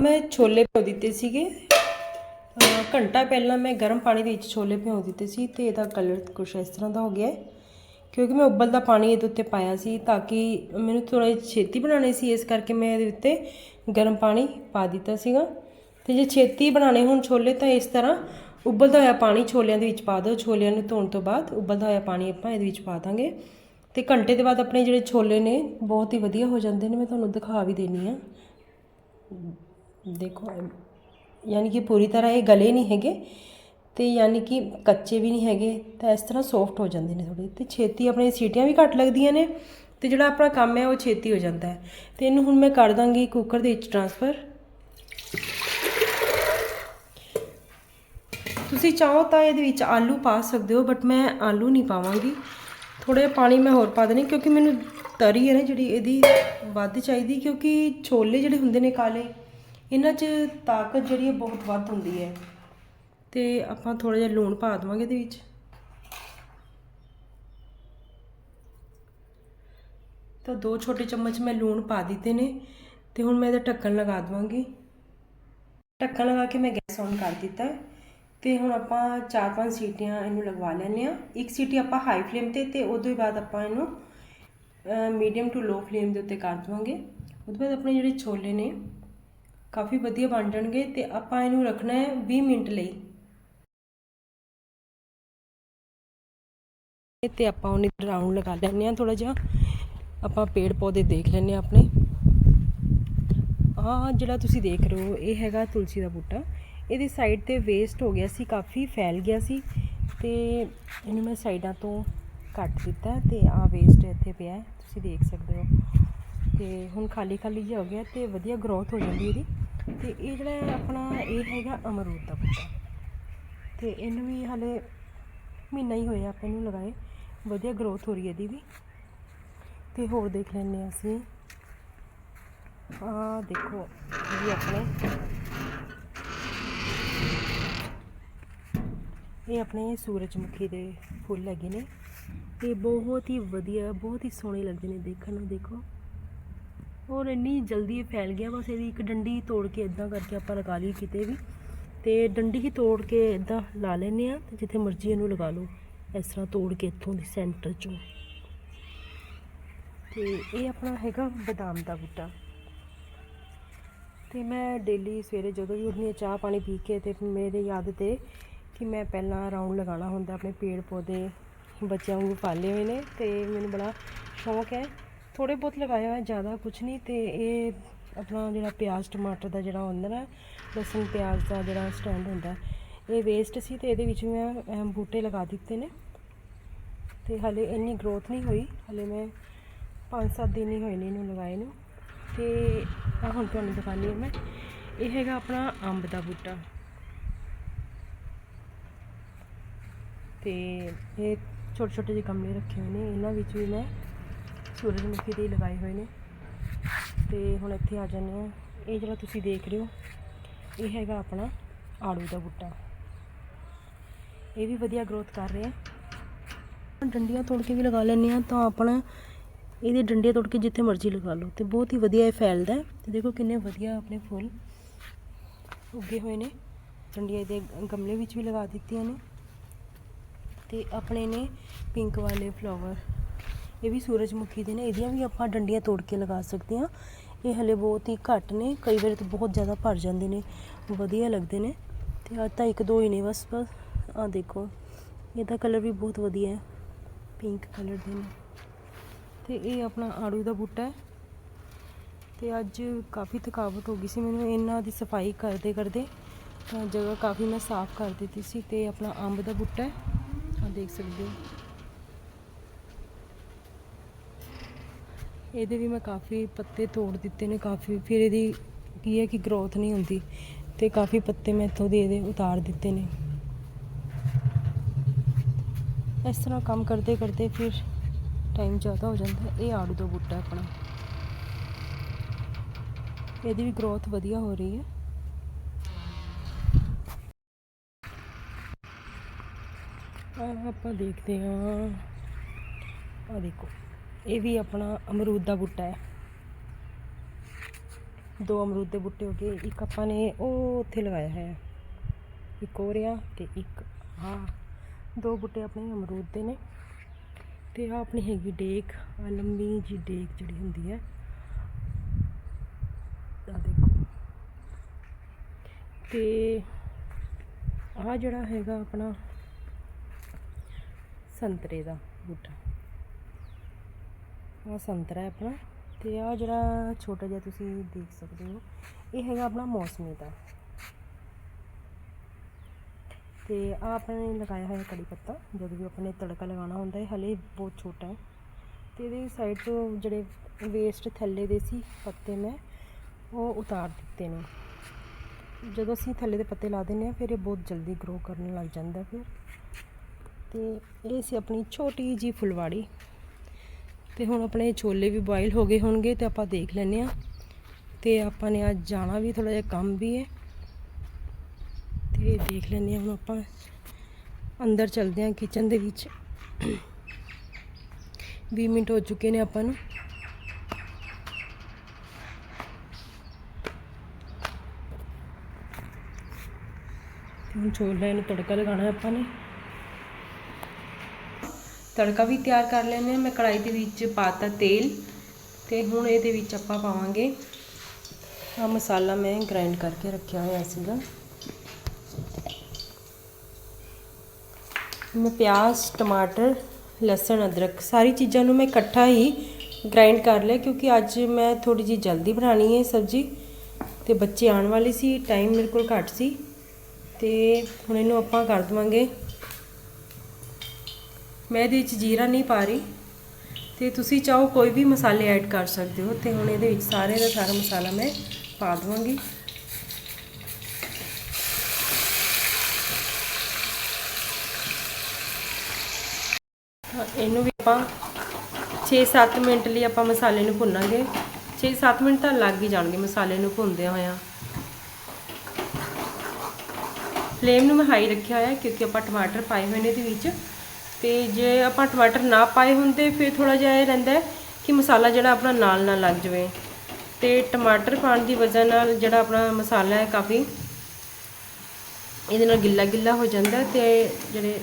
ਮੈਂ ਛੋਲੇ ਭਿਓ ਦਿੱਤੇ ਸੀਗੇ। ਘੰਟਾ ਪਹਿਲਾਂ ਮੈਂ ਗਰਮ ਪਾਣੀ ਦੇ ਵਿੱਚ ਛੋਲੇ ਭਿਓ ਦਿੱਤੇ ਸੀ ਤੇ ਇਹਦਾ ਕਲਰ ਕੁਛ ਇਸ ਤਰ੍ਹਾਂ ਦਾ ਹੋ ਗਿਆ ਕਿਉਂਕਿ ਮੈਂ ਉਬਲਦਾ ਪਾਣੀ ਇਹਦੇ ਉੱਤੇ ਪਾਇਆ ਸੀ ਤਾਂ ਕਿ ਮੈਨੂੰ ਥੋੜਾ ਛੇਤੀ ਬਣਾਉਣੇ ਸੀ, ਇਸ ਕਰਕੇ ਮੈਂ ਇਹਦੇ ਉੱਤੇ ਗਰਮ ਪਾਣੀ ਪਾ ਦਿੱਤਾ ਸੀਗਾ। ਤੇ ਜੇ ਛੇਤੀ ਬਣਾਉਣੇ ਹੁਣ ਛੋਲੇ ਤਾਂ ਇਸ ਤਰ੍ਹਾਂ ਉਬਲਦਾ ਹੋਇਆ ਪਾਣੀ ਛੋਲਿਆਂ ਦੇ ਵਿੱਚ ਪਾ ਦਿਓ। ਛੋਲਿਆਂ ਨੂੰ ਧੋਣ ਤੋਂ ਬਾਅਦ ਉਬਲਦਾ ਹੋਇਆ ਪਾਣੀ ਆਪਾਂ ਇਹਦੇ ਵਿੱਚ ਪਾ ਦਾਂਗੇ। ਤੇ ਘੰਟੇ ਦੇ ਬਾਅਦ ਆਪਣੇ ਜਿਹੜੇ ਛੋਲੇ ਨੇ ਬਹੁਤ ਹੀ ਵਧੀਆ ਹੋ ਜਾਂਦੇ ਨੇ। ਮੈਂ ਤੁਹਾਨੂੰ ਦਿਖਾ ਵੀ ਦੇਣੀ ਆ ਦੇਖੋ ਯਾਨੀ ਕਿ ਪੂਰੀ ਤਰ੍ਹਾਂ ਇਹ ਗਲੇ ਨਹੀਂ ਹੈਗੇ ਤੇ ਯਾਨੀ ਕਿ ਕੱਚੇ ਵੀ ਨਹੀਂ ਹੈਗੇ, ਤਾਂ ਇਸ ਤਰ੍ਹਾਂ ਸੌਫਟ ਹੋ ਜਾਂਦੇ ਨੇ ਥੋੜੇ ਤੇ ਛੇਤੀ ਆਪਣੇ ਸੀਟੀਆਂ ਵੀ ਘੱਟ ਲੱਗਦੀਆਂ ਨੇ ਤੇ ਜਿਹੜਾ ਆਪਣਾ ਕੰਮ ਹੈ ਉਹ ਛੇਤੀ ਹੋ ਜਾਂਦਾ ਹੈ। ਤੇ ਇਹਨੂੰ ਹੁਣ ਮੈਂ ਕਰ ਦਾਂਗੀ ਕੁੱਕਰ ਦੇ ਵਿੱਚ ਟ੍ਰਾਂਸਫਰ ਤੁਸੀਂ ਚਾਹੋ ਤਾਂ ਇਹਦੇ ਵਿੱਚ ਆਲੂ ਪਾ ਸਕਦੇ ਹੋ ਬਟ ਮੈਂ ਆਲੂ ਨਹੀਂ ਪਾਵਾਂਗੀ। ਥੋੜਾ ਜਿਹਾ ਪਾਣੀ ਮੈਂ ਹੋਰ ਪਾ ਦੇਣੀ ਕਿਉਂਕਿ ਮੈਨੂੰ ਤਰੀ ਹੈ ਨਾ ਜਿਹੜੀ, ਇਹਦੀ ਵੱਧ ਚਾਹੀਦੀ, ਕਿਉਂਕਿ ਛੋਲੇ ਜਿਹੜੇ ਹੁੰਦੇ ਨੇ ਕਾਲੇ ਇਹਨਾਂ 'ਚ ਤਾਕਤ ਜਿਹੜੀ ਹੈ ਬਹੁਤ ਵੱਧ ਹੁੰਦੀ ਹੈ। ਤੇ ਆਪਾਂ ਥੋੜਾ ਜਿਹਾ ਲੂਣ ਪਾ ਦੇਵਾਂਗੇ ਇਹਦੇ ਵਿੱਚ। ਤਾਂ ਦੋ ਛੋਟੇ ਚਮਚ ਮੈਂ ਲੂਣ ਪਾ ਦਿੱਤੇ ਨੇ ਤੇ ਹੁਣ ਮੈਂ ਇਹਦਾ ਢੱਕਣ ਲਗਾ ਦਵਾਂਗੀ। ਢੱਕਣ ਲਗਾ ਕੇ ਮੈਂ ਗੈਸ ਔਨ ਕਰ ਦਿੱਤਾ। ਹੈ ਤੇ ਹੁਣ ਆਪਾਂ ਚਾਰ ਪੰਜ ਸੀਟੀਆਂ ਇਹਨੂੰ ਲਗਵਾ ਲੈਂਦੇ ਆ ਇੱਕ ਸੀਟੀ ਆਪਾਂ ਹਾਈ ਫਲੇਮ ਤੇ ਤੇ ਉਦੋਂ ਹੀ ਬਾਅਦ ਆਪਾਂ ਇਹਨੂੰ ਮੀਡੀਅਮ ਟੂ ਲੋ ਫਲੇਮ ਦੇ ਉੱਤੇ ਕਰ ਦਵਾਂਗੇ। ਉਹਦੇ ਬਾਅਦ ਆਪਣੇ ਜਿਹੜੇ ਛੋਲੇ ਨੇ ਕਾਫੀ ਵਧੀਆ ਬਣ ਜਾਣਗੇ ਤੇ ਆਪਾਂ ਇਹਨੂੰ ਰੱਖਣਾ ਹੈ 20 ਮਿੰਟ ਲਈ। ਤੇ ਆਪਾਂ ਉਹਨੇ ਰਾਉਂਡ ਲਗਾ ਲੈਂਦੇ ਆ ਥੋੜਾ ਜਿਹਾ। ਆਪਾਂ ਪੇੜ ਪੌਦੇ ਦੇਖ ਲੈਂਦੇ ਆ ਆਪਣੇ। ਆ ਜਿਹੜਾ ਤੁਸੀਂ ਦੇਖ ਰਹੇ ਹੋ, ਇਹ ਹੈਗਾ ਤੁਲਸੀ ਦਾ ਬੂਟਾ। ਇਹਦੀ ਸਾਈਡ ਤੇ ਵੇਸਟ ਹੋ ਗਿਆ ਸੀ, ਕਾਫੀ ਫੈਲ ਗਿਆ ਸੀ। ਤੇ ਇਹਨੂੰ ਮੈਂ ਸਾਈਡਾਂ ਤੋਂ ਕੱਟ ਦਿੱਤਾ ਤੇ ਆ ਵੇਸਟ ਇੱਥੇ ਪਿਆ ਤੁਸੀਂ ਦੇਖ ਸਕਦੇ ਹੋ। ਤੇ ਹੁਣ ਖਾਲੀ ਖਾਲੀ ਜਿਹਾ ਹੋ ਗਿਆ ਤੇ ਵਧੀਆ ਗਰੋਥ ਹੋ ਜਾਂਦੀ ਇਹਦੀ। ਤੇ ਇਹ ਜਿਹੜਾ ਆਪਣਾ ਇਹ ਹੈਗਾ ਅਮਰੂਦ ਦਾ ਬੂਟਾ। ਤੇ ਇਹਨੂੰ ਵੀ ਹਲੇ ਮਹੀਨਾ ਹੀ ਹੋਇਆ ਆਪਾਂ ਇਹਨੂੰ ਲਗਾਏ। ਵਧੀਆ ਗਰੋਥ ਹੋ ਰਹੀ ਹੈ ਇਹਦੀ ਵੀ। ਤੇ ਹੋਰ ਦੇਖ ਲੈਂਦੇ ਹਾਂ ਅਸੀਂ। ਆ ਦੇਖੋ, ਇਹ ਆਪਣੇ। ਇਹ ਆਪਣੇ ਸੂਰਜਮੁਖੀ ਦੇ ਫੁੱਲ ਹੈਗੇ ਨੇ। ਇਹ ਬਹੁਤ ਹੀ ਵਧੀਆ, ਬਹੁਤ ਹੀ ਸੋਹਣੇ ਲੱਗਦੇ ਨੇ ਦੇਖਣ ਨੂੰ, ਦੇਖੋ। ਔਰ ਇੰਨੀ ਜਲਦੀ ਇਹ ਫੈਲ ਗਿਆ, ਬਸ ਇਹਦੀ ਇੱਕ ਡੰਡੀ ਤੋੜ ਕੇ ਇਦਾਂ ਕਰਕੇ ਆਪਾਂ ਲਗਾ ਲਈ ਕਿਤੇ ਵੀ। ਤੇ ਡੰਡੀ ਹੀ ਤੋੜ ਕੇ ਇਦਾਂ ਲਾ ਲੈਨੇ ਆ ਤੇ ਜਿੱਥੇ ਮਰਜ਼ੀ ਇਹਨੂੰ ਲਗਾ ਲਓ। ਇਸ ਤਰ੍ਹਾਂ ਤੋੜ ਕੇ ਇੱਥੋਂ ਦੀ ਸੈਂਟਰ ਚੋਂ। ਤੇ ਇਹ ਆਪਣਾ ਹੈਗਾ ਬਦਾਮ ਦਾ ਬੂਟਾ। ਤੇ ਮੈਂ ਡੇਲੀ ਸਵੇਰੇ ਜਦੋਂ ਵੀ ਉੱਠਦੀ ਹਾਂ ਚਾਹ ਪਾਣੀ ਪੀ ਕੇ ਤੇ ਮੇਰੇ ਯਾਦ ਤੇ ਕਿ ਮੈਂ ਪਹਿਲਾਂ ਰਾਉਂਡ ਲਗਾਉਣਾ ਹੁੰਦਾ, ਆਪਣੇ ਪੇੜ ਪੌਦੇ ਬੱਚਿਆਂ ਵਾਂਗੂ ਪਾਲੇ ਹੋਏ ਨੇ ਤੇ ਮੈਨੂੰ ਬੜਾ ਸ਼ੌਂਕ ਹੈ ਥੋੜੇ ਬਹੁਤ ਲਗਾਇਆ ਹੋਇਆ, ਜ਼ਿਆਦਾ ਕੁਝ ਨਹੀਂ ਤੇ ਇਹ ਆਪਣਾ ਜਿਹੜਾ ਪਿਆਜ਼, ਟਮਾਟਰ ਦਾ ਜਿਹੜਾ ਹੁੰਦਾ ਨਾ, ਲਸਣ, ਪਿਆਜ਼ ਦਾ ਜਿਹੜਾ ਸਟੈਂਡ ਹੁੰਦਾ, ਇਹ ਵੇਸਟ ਸੀ ਤੇ ਇਹਦੇ ਵਿੱਚ ਮੈਂ ਬੂਟੇ ਲਗਾ ਦਿੱਤੇ ਨੇ। ਤੇ ਹਲੇ ਇੰਨੀ ਗਰੋਥ ਨਹੀਂ ਹੋਈ, ਹਲੇ ਮੈਂ 5-7 ਦਿਨ ਹੀ ਹੋਏ ਨੇ ਇਹਨੂੰ ਲਗਾਏ ਨੂੰ। ਤੇ ਆ ਹੁਣ ਤੁਹਾਨੂੰ ਦਿਖਾਉਂਦੀ ਹਾਂ ਮੈਂ। ਇਹ ਹੈਗਾ ਆਪਣਾ ਅੰਬ ਦਾ ਬੂਟਾ। ਤੇ ਇਹ ਛੋਟੇ ਛੋਟੇ ਜਿਹੇ ਗਮਲੇ ਰੱਖੇ ਹੋਏ ਨੇ, ਇਹਨਾਂ ਵਿੱਚ ਵੀ ਮੈਂ ਸੂਰਜਮੁਖੀ ਦੇ ਲਗਾਏ ਹੋਏ ਨੇ। ਤੇ ਹੁਣ ਇੱਥੇ ਆ ਜਾਂਦੇ ਆ ਇਹ ਜਿਹੜਾ ਤੁਸੀਂ ਦੇਖ ਰਹੇ ਹੋ, ਇਹ ਹੈਗਾ ਆਪਣਾ ਆੜੂ ਦਾ ਬੂਟਾ। ਇਹ ਵੀ ਵਧੀਆ ਗਰੋਥ ਕਰ ਰਿਹਾ। ਡੰਡੀਆਂ ਤੋੜ ਕੇ ਵੀ ਲਗਾ ਲੈਂਦੇ ਆ ਤਾਂ ਆਪਣਾ ਇਹਦੇ ਡੰਡੇ ਤੋੜ ਕੇ ਜਿੱਥੇ ਮਰਜ਼ੀ ਲਗਾ ਲਓ। ਤੇ ਬਹੁਤ ਹੀ ਵਧੀਆ ਇਹ ਫੈਲਦਾ ਹੈ। ਤੇ ਦੇਖੋ ਕਿੰਨੇ ਵਧੀਆ ਆਪਣੇ ਫੁੱਲ ਉੱਗੇ ਹੋਏ ਨੇ। ਡੰਡੀਆਂ ਦੇ ਗਮਲੇ ਵਿੱਚ ਵੀ ਲਗਾ ਦਿੱਤੀਆਂ ਨੇ। ਤੇ ਆਪਣੇ ਨੇ ਪਿੰਕ ਵਾਲੇ ਫਲਾਵਰ ਇਹ ਵੀ ਸੂਰਜਮੁਖੀ ਦੇ ਨੇ, ਇਹਦੀਆਂ ਵੀ ਆਪਾਂ ਡੰਡੀਆਂ ਤੋੜ ਕੇ ਲਗਾ ਸਕਦੇ ਹਾਂ। ਇਹ ਹਲੇ ਬਹੁਤ ਹੀ ਘੱਟ ਨੇ, ਕਈ ਵਾਰ ਤਾਂ ਬਹੁਤ ਜ਼ਿਆਦਾ ਭਰ ਜਾਂਦੇ ਨੇ, ਵਧੀਆ ਲੱਗਦੇ ਨੇ। ਤੇ ਅੱਜ ਤਾਂ ਇੱਕ ਦੋ ਹੀ ਨੇ ਬਸ ਬਸ ਆ ਦੇਖੋ, ਇਹਦਾ ਕਲਰ ਵੀ ਬਹੁਤ ਵਧੀਆ ਹੈ ਪਿੰਕ ਕਲਰ ਦੇ ਨੇ। ਤੇ ਇਹ ਆਪਣਾ ਆੜੂ ਦਾ ਬੂਟਾ ਹੈ। ਤੇ ਅੱਜ ਕਾਫੀ ਥਕਾਵਟ ਹੋ ਗਈ ਸੀ ਮੈਨੂੰ, ਇਹਨਾਂ ਦੀ ਸਫ਼ਾਈ ਕਰਦੇ ਕਰਦੇ ਤਾਂ ਜਗ੍ਹਾ ਕਾਫੀ ਮੈਂ ਸਾਫ਼ ਕਰ ਦਿੱਤੀ ਸੀ ਤੇ ਆਪਣਾ ਅੰਬ ਦਾ ਬੂਟਾ ਹੈ। ਆ ਦੇਖ ਸਕਦੇ ਹੋ। ਇਹਦੇ ਵੀ ਮੈਂ ਕਾਫੀ ਪੱਤੇ ਤੋੜ ਦਿੱਤੇ ਨੇ, ਕਾਫੀ ਫਿਰ ਇਹਦੀ ਕੀ ਹੈ ਕਿ ਗਰੋਥ ਨਹੀਂ ਹੁੰਦੀ ਤੇ ਕਾਫੀ ਪੱਤੇ ਮੈਂ ਇੱਥੋਂ ਦੇ ਇਹਦੇ ਉਤਾਰ ਦਿੱਤੇ ਨੇ। ਇਸ ਤਰ੍ਹਾਂ ਕੰਮ ਕਰਦੇ ਕਰਦੇ ਫਿਰ ਟਾਈਮ ਜ਼ਿਆਦਾ ਹੋ ਜਾਂਦਾ, ਇਹ ਆੜੂ ਦਾ ਬੂਟਾ ਆਪਣਾ। ਇਹਦੀ ਵੀ ਗਰੋਥ ਵਧੀਆ ਹੋ ਰਹੀ ਹੈ। ਆਪਾਂ ਦੇਖਦੇ ਹਾਂ। ਆ ਦੇਖੋ। ਇਹ ਵੀ ਆਪਣਾ ਅਮਰੂਦ ਦਾ ਬੂਟਾ ਹੈ। ਦੋ ਅਮਰੂਦ ਦੇ ਬੂਟੇ ਹੋ ਗਏ, ਇੱਕ ਆਪਾਂ ਨੇ ਉਹ ਉੱਥੇ ਲਗਾਇਆ ਹੈ। ਇੱਕ ਹੋ ਰਿਹਾ ਤੇ ਇੱਕ ਆ। ਦੋ ਬੂਟੇ ਆਪਣੇ ਅਮਰੂਦ ਦੇ ਨੇ ਤੇ ਆ ਆਪਣੀ ਹੈਗੀ ਡੇਕ, ਆ ਲੰਮੀ ਜੀ ਡੇਕ ਜਿਹੜੀ ਹੁੰਦੀ ਹੈ। ਆ ਦੇਖੋ। ਤੇ ਆ ਜਿਹੜਾ ਹੈਗਾ ਆਪਣਾ ਸੰਤਰੇ ਦਾ ਬੂਟਾ। ਆ ਸੰਤਰਾ ਹੈ ਆਪਣਾ, ਤੇ ਆ ਜਿਹੜਾ ਛੋਟਾ ਜਿਹਾ ਤੁਸੀਂ ਦੇਖ ਸਕਦੇ ਹੋ, ਇਹ ਹੈਗਾ ਆਪਣਾ ਮੌਸਮੀ ਦਾ। ਤੇ ਆ ਆਪਾਂ ਲਗਾਇਆ ਹੋਇਆ ਕੜੀ ਪੱਤਾ, ਜਦੋਂ ਵੀ ਆਪਾਂ ਨੇ ਤੜਕਾ ਲਗਾਉਣਾ ਹੁੰਦਾ ਹੈ, ਹਲੇ ਬਹੁਤ ਛੋਟਾ ਹੈ। ਤੇ ਇਹਦੇ ਸਾਈਡ ਤੋਂ ਜਿਹੜੇ ਵੇਸਟ ਥੱਲੇ ਦੇ ਸੀ ਪੱਤੇ ਮੈਂ ਉਹ ਉਤਾਰ ਦਿੱਤੇ ਨੇ। ਜਦੋਂ ਅਸੀਂ ਥੱਲੇ ਦੇ ਪੱਤੇ ਲਾ ਦਿੰਦੇ ਆ ਫਿਰ ਇਹ ਬਹੁਤ ਜਲਦੀ ਗਰੋ ਕਰਨ ਲੱਗ ਜਾਂਦਾ ਫਿਰ। ਤੇ ਇਹ ਸੀ ਆਪਣੀ ਛੋਟੀ ਜੀ ਫੁਲਵਾੜੀ। ਤੇ ਹੁਣ ਆਪਣੇ ਛੋਲੇ ਵੀ ਬੋਇਲ ਹੋ ਗਏ ਹੋਣਗੇ ਤੇ ਆਪਾਂ ਦੇਖ ਲੈਂਦੇ ਆ ਤੇ ਆਪਾਂ ਨੇ ਅੱਜ ਜਾਣਾ ਵੀ ਥੋੜਾ ਜਿਹਾ ਕੰਮ ਵੀ ਹੈ। ਤੇ ਦੇਖ ਲੈਂਦੇ ਆ ਹੁਣ ਆਪਾਂ ਅੰਦਰ ਚਲਦੇ ਆ ਕਿਚਨ ਦੇ ਵਿੱਚ। 20 ਮਿੰਟ ਹੋ ਚੁੱਕੇ ਨੇ ਆਪਾਂ ਨੂੰ। ਹੁਣ ਛੋਲਿਆਂ ਨੂੰ ਤੜਕਾ ਲਗਾਉਣਾ ਆਪਾਂ ਨੇ। ਤੜਕਾ ਵੀ ਤਿਆਰ ਕਰ ਲੈਂਦੇ ਹਾਂ। ਮੈਂ ਕੜਾਈ ਦੇ ਵਿੱਚ ਪਾਤਾ ਤੇਲ ਤੇ ਹੁਣ ਇਹਦੇ ਵਿੱਚ ਆਪਾਂ ਪਾਵਾਂਗੇ ਆ ਮਸਾਲਾ ਮੈਂ ਗ੍ਰਾਈਂਡ ਕਰਕੇ ਰੱਖਿਆ ਹੋਇਆ ਸੀਗਾ। ਮੈਂ ਪਿਆਜ਼, ਟਮਾਟਰ, ਲਸਣ, ਅਦਰਕ ਸਾਰੀ ਚੀਜ਼ਾਂ ਨੂੰ ਮੈਂ ਇਕੱਠਾ ਹੀ ਗ੍ਰਾਈਂਡ ਕਰ ਲਿਆ ਕਿਉਂਕਿ ਅੱਜ ਮੈਂ ਥੋੜੀ ਜੀ ਜਲਦੀ ਬਣਾਣੀ ਹੈ ਸਬਜ਼ੀ ਤੇ ਬੱਚੇ ਆਉਣ ਵਾਲੇ ਸੀ ਟਾਈਮ ਮੇਰੇ ਕੋਲ ਘੱਟ ਸੀ ਤੇ ਹੁਣ ਇਹਨੂੰ ਆਪਾਂ ਕਰ ਦਵਾਂਗੇ ਮੈਂ ਇਹਦੇ ਵਿੱਚ ਜੀਰਾ ਨਹੀਂ ਪਾ ਰਹੀ ਤੇ ਤੁਸੀਂ ਚਾਹੋ ਕੋਈ ਵੀ ਮਸਾਲੇ ਐਡ ਕਰ ਸਕਦੇ ਹੋ ਤੇ ਹੁਣ ਇਹਦੇ ਵਿੱਚ ਸਾਰੇ ਦਾ ਸਾਰਾ ਮਸਾਲਾ ਮੈਂ ਪਾ ਦਵਾਂਗੀ। ਇਹਨੂੰ ਵੀ ਆਪਾਂ 6-7 ਮਿੰਟ ਲਈ ਆਪਾਂ ਮਸਾਲੇ ਨੂੰ ਭੁੰਨਾਂਗੇ। 6-7 ਮਿੰਟ ਤਾਂ ਲੱਗ ਹੀ ਜਾਣਗੇ ਮਸਾਲੇ ਨੂੰ ਭੁੰਨਦਿਆਂ ਹੋਇਆਂ। ਫਲੇਮ ਨੂੰ ਮੈਂ ਹਾਈ ਰੱਖਿਆ ਹੋਇਆ ਕਿਉਂਕਿ ਆਪਾਂ ਟਮਾਟਰ ਪਾਏ ਹੋਏ ਨੇ ਇਹਦੇ ਵਿੱਚ। ਤੇ ਜੇ ਆਪਾਂ ਟਮਾਟਰ ਨਾ ਪਾਏ ਹੁੰਦੇ, ਫਿਰ ਥੋੜਾ ਜਿਹਾ ਇਹ ਰਹਿੰਦਾ ਕਿ ਮਸਾਲਾ ਜਿਹੜਾ ਆਪਣਾ ਨਾਲ ਨਾ ਲੱਗ ਜਾਵੇ। ਤੇ ਟਮਾਟਰ ਪਾਉਣ ਦੀ ਵਜ੍ਹਾ ਨਾਲ ਜਿਹੜਾ ਆਪਣਾ ਮਸਾਲਾ ਹੈ ਕਾਫੀ ਇਹਦੇ ਨਾਲ ਗਿੱਲਾ ਗਿੱਲਾ ਹੋ ਜਾਂਦਾ ਹੈ ਤੇ ਜਿਹੜੇ